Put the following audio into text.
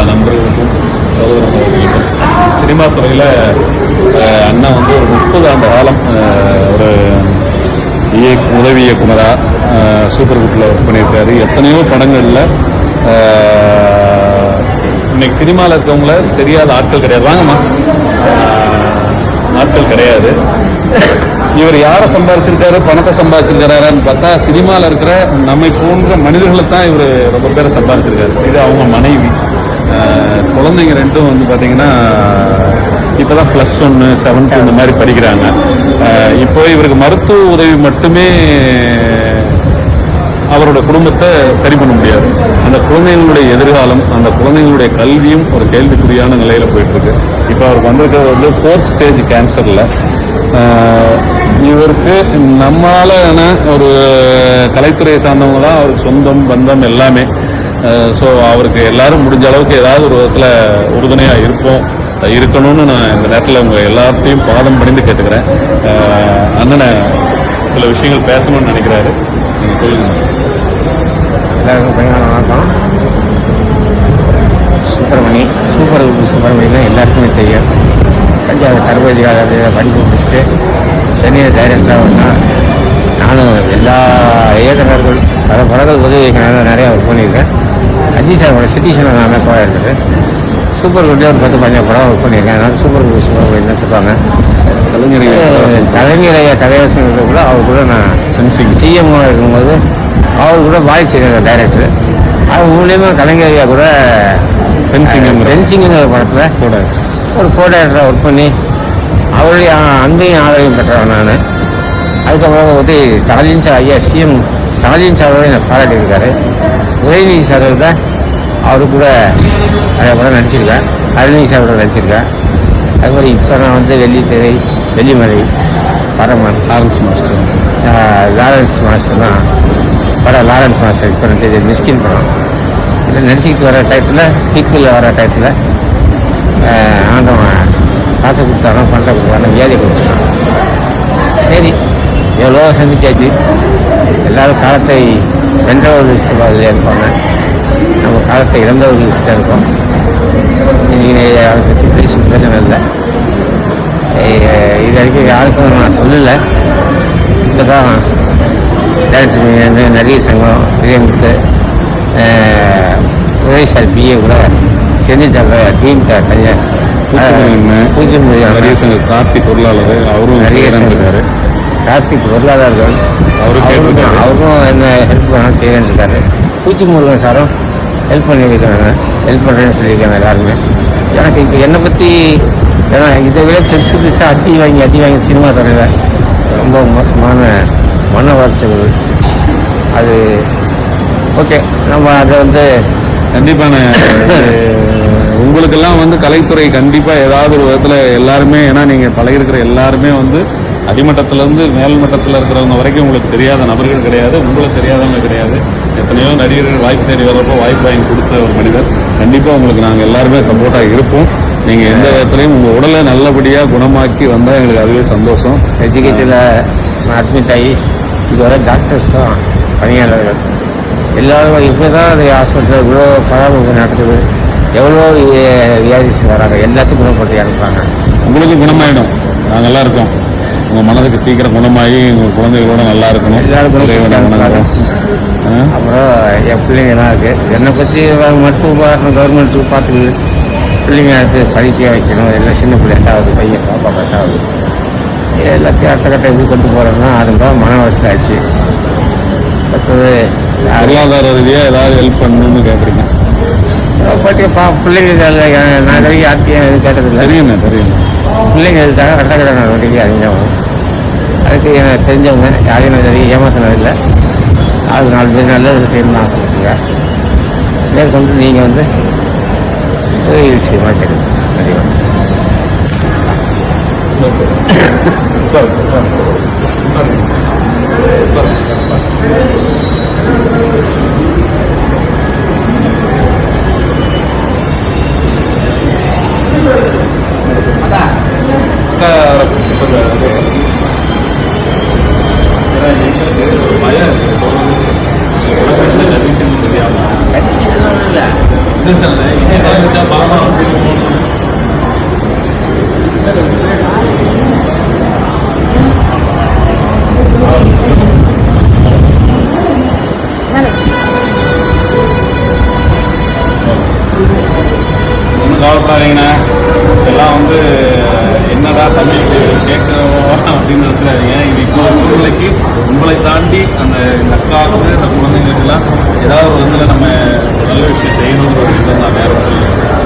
எல்லா நண்பர்களுக்கும் சகோதர சகோதரிகளுக்கும் சினிமா துறையில் அண்ணா வந்து ஒரு முப்பது ஆண்டு காலம் ஒரு இயக் உதவி இயக்குனராக சூப்பர் குட்டில் ஒர்க் பண்ணியிருக்காரு. எத்தனையோ படங்களில் இன்னைக்கு சினிமாவில் இருக்கவங்கள தெரியாத ஆட்கள் கிடையாது. வாங்கம்மா. ஆட்கள் கிடையாது. இவர் யாரை சம்பாதிச்சிருக்காரு பணத்தை சம்பாதிச்சிருக்காரான்னு பார்த்தா சினிமாவில் இருக்கிற நம்மை போன்ற மனிதர்களை தான் இவர் ரொம்ப பேரை சம்பாதிச்சிருக்காரு இது அவங்க மனைவி. குழந்தைங்க ரெண்டும் வந்து பார்த்தீங்கன்னா இப்போ தான் ப்ளஸ் ஒன்று செவன்த்து இந்த மாதிரி படிக்கிறாங்க. இப்போ இவருக்கு மருத்துவ உதவி மட்டுமே அவரோட குடும்பத்தை சரி பண்ண முடியாது. அந்த குழந்தைங்களுடைய எதிர்காலம் அந்த குழந்தைங்களுடைய கல்வியும் ஒரு கேள்விக்குறியான நிலையில் போயிட்டுருக்கு. இப்போ அவருக்கு வந்திருக்கிறது வந்து ஃபோர்த் ஸ்டேஜ் கேன்சரில் இவருக்கு நம்மளால ஒரு கலைத்துறையை சார்ந்தவங்க தான் அவருக்கு சொந்தம் பந்தம் எல்லாமே. ஸோ அவருக்கு எல்லாரும் முடிஞ்ச அளவுக்கு ஏதாவது ஒரு விதத்தில் உறுதுணையாக இருப்போம். இருக்கணும்னு நான் இந்த நேரத்தில் உங்கள் எல்லாத்தையும் பாதம் பணிந்து கேட்டுக்கிறேன். அண்ணனை சில விஷயங்கள் பேசணும்னு நினைக்கிறாரு. நீங்கள் சொல்லுங்கள் எல்லாருக்கும் பையன் வணக்கம். சுப்பிரமணி சூப்பர் குரு சுப்பிரமணி தான் எல்லாருக்குமே தெரியும். தஞ்சாவூர் சர்வஜி காலேஜில் படிப்பு முடிச்சுட்டு சென்னையில் டைரக்டராக வந்தால் நானும் எல்லா இயக்குநர்கள் பல படங்கள் உதவி இயக்குனராக நிறையா ஒர்க் பண்ணியிருக்கேன். அஜித் சாரோட சிட்டிஷன் நான் அமைப்பாக இருக்குது. சூப்பர் குருலே ஒரு பத்து பதினஞ்சு படம் ஒர்க் பண்ணியிருக்கேன். அதனால சூப்பர் குரு சுப்பிரமணி தான் சொல்லுவாங்க. கலைஞர் கலைஞரைய கலைவாசங்கிறது கூட அவர் கூட நான் சிஎம் இருக்கும்போது அவர் கூட வாய்ஸ் டைரக்டர் அவர் மூலியமாக கலைஞர் ஐயா கூட பென்சிங்கம் பென்சிங்கிற படத்தில் கூட ஒரு கோ டைரக்டராக ஒர்க் பண்ணி அவருடைய அன்பையும் ஆதரவையும் பெற்றவன் நான். அதுக்கப்புறம் வந்து ஸ்டாலின் சார் ஐயா சிஎம் ஸ்டாலின் சாரோட என்னை பாராட்டியிருக்காரு உதயநிதி சார் தான் அவரு கூட நிறைய படம் நடிச்சிருக்கேன். அருணி சாரோட நடிச்சிருக்கேன். அது மாதிரி இப்போ நான் வந்து வெள்ளித்திரை வெள்ளிமலை பரமன் ஆரம்பிச்சு மாஸ்டர். லாரன்ஸ் மாஸ்டர் தான். படம் லாரன்ஸ் மாஸ்டர் இப்போ நடிச்சது மிஸ்கின் படம். இதில் நடிச்சுக்கிட்டு வர டயத்தில் பீக்கில் வர டயத்தில் ஆண்டவன் காசை கொடுத்தானோ பணத்தை கொடுத்தானோ வியாதி கொடுத்தான். சரி. எவ்வளோ சந்திச்சாச்சு. எல்லாரும் காலத்தை வென்றவர் லிஸ்ட்டு பார்த்துட்டே இருப்பாங்க. நம்ம காலத்தை இழந்தவர் லிஸ்ட்டாக இருக்கோம். நீங்கள் அதை பற்றி பேசி பிரச்சனை இல்லை. இது வரைக்கும் யாருக்கும் நான் சொல்லலை. இப்போ தான் டேரக்டர் நடிகர் சங்கம் விஜயமுத்து உதவி சார் பிஏ கூட செஞ்சிச்சாங்க டீம் தனியாக பூஜ்ஜி நிறைய சங்க கார்த்திக் பொருளாளர் அவரும் நிறைய. இருக்காரு கார்த்திக் பொருளாதாரர்கள் அவருக்கும். அவரும் என்ன ஹெல்ப் பண்ண செய்யறேன்னு இருக்காரு. பூச்சி முருகன் சாரும். ஹெல்ப் பண்ணியிருக்காங்க. ஹெல்ப் பண்ணுறேன்னு சொல்லியிருக்காங்க எல்லாருமே. எனக்கு இப்போ என்னை பற்றி ஏன்னா இதை விட பெருசு பெருசாக அடி வாங்கி அடி வாங்கி சினிமா துறையில் ரொம்ப மோசமான மன உளைச்சல் அது ஓகே நம்ம அதை வந்து கண்டிப்பான உங்களுக்கெல்லாம் வந்து கலைத்துறை கண்டிப்பா ஏதாவது ஒரு விதத்துல எல்லாருமே ஏன்னா நீங்க பழகிருக்கிற எல்லாருமே வந்து அடிமட்டத்துல இருந்து மேல் மட்டத்துல இருக்கிறவங்க வரைக்கும் உங்களுக்கு தெரியாத நபர்கள் கிடையாது உங்களுக்கு தெரியாதவங்க கிடையாது. எத்தனையோ நடிகர்கள் வாய்ப்பு தேடி வரப்போ வாய்ப்பு வாங்கி கொடுத்த ஒரு மனிதர். கண்டிப்பா உங்களுக்கு நாங்க எல்லாருமே சப்போர்ட்டா இருப்போம். நீங்க எந்த விதத்துலையும் உங்க உடலை நல்லபடியா குணமாக்கி வந்தா எங்களுக்கு அதுவே சந்தோஷம். எஜுகேஷனில் அட்மிட் ஆகி இதுவரை டாக்டர்ஸ் தான் பணியாளர்கள். எல்லாரும் இப்போ தான் அது ஹாஸ்பிட்டலில் இவ்வளோ பராமரிப்பு நடக்குது. எவ்வளோ வியாதிஸ் வராங்க. எல்லாத்தையும் குணப்படுத்தி அனுப்புறாங்க. உங்களுக்கு குணமாயிடும். நாங்கெல்லாம் இருக்கோம். உங்க மனதுக்கு சீக்கிரம் குணமாகி உங்க குழந்தைகளோட நல்லா இருக்கணும்? அப்புறம் என் பிள்ளைங்கலாம் இருக்குது என்னை பற்றி மருத்துவ கவர்மெண்ட்டு பார்த்துக்குது பிள்ளைங்க அடுத்து படிக்க வைக்கணும். எல்லாம் சின்ன பிள்ளை எட்டாவது பையன் பாப்பா பத்தாவது. எல்லாத்தையும் அடுத்த கட்ட எப்படி கொண்டு போகிறோம்னா அதுதான் மன வசதி ஆச்சு. யாரு பொருளாதார ரீதியா ஏதாவது ஹெல்ப் பண்ணணும்னு கேக்குறீங்க. பாட்டி பா பிள்ளைங்க நான் வரைக்கும் யார்த்தையும் எதுவும் கேட்டதில்லை. தெரியுங்க தெரியும். பிள்ளைங்க இதுக்காக கட்ட கட்ட நடவடிக்கை அறிஞ்சவங்க அதுக்கு எனக்கு தெரிஞ்சவங்க யாரையும் நான் வரைக்கும் ஏமாத்தினதில்லை அது நாலு பேர் விஷயம் செய்யணும்னு ஆசைப்பட்டுங்க மேற்கொண்டு நீங்கள் வந்து உதவி விஷயமா அதிகம் Thank you. ஒன்றும் கவலைப்படாதீங்கண்ணா இதெல்லாம் வந்து என்னடா தமிழ் கேட்கணும் அப்படின்னு இருக்கிறாங்க இது இப்போ சூழ்நிலைக்கு உங்களை தாண்டி அந்த இந்த அக்காவுக்கு குழந்தைங்களுக்கெல்லாம் ஏதாவது ஒரு இதில் நம்ம நல்ல விஷயம் செய்யணுங்கிற ஒரு விஷயம் தான் வேறு ஒன்றும்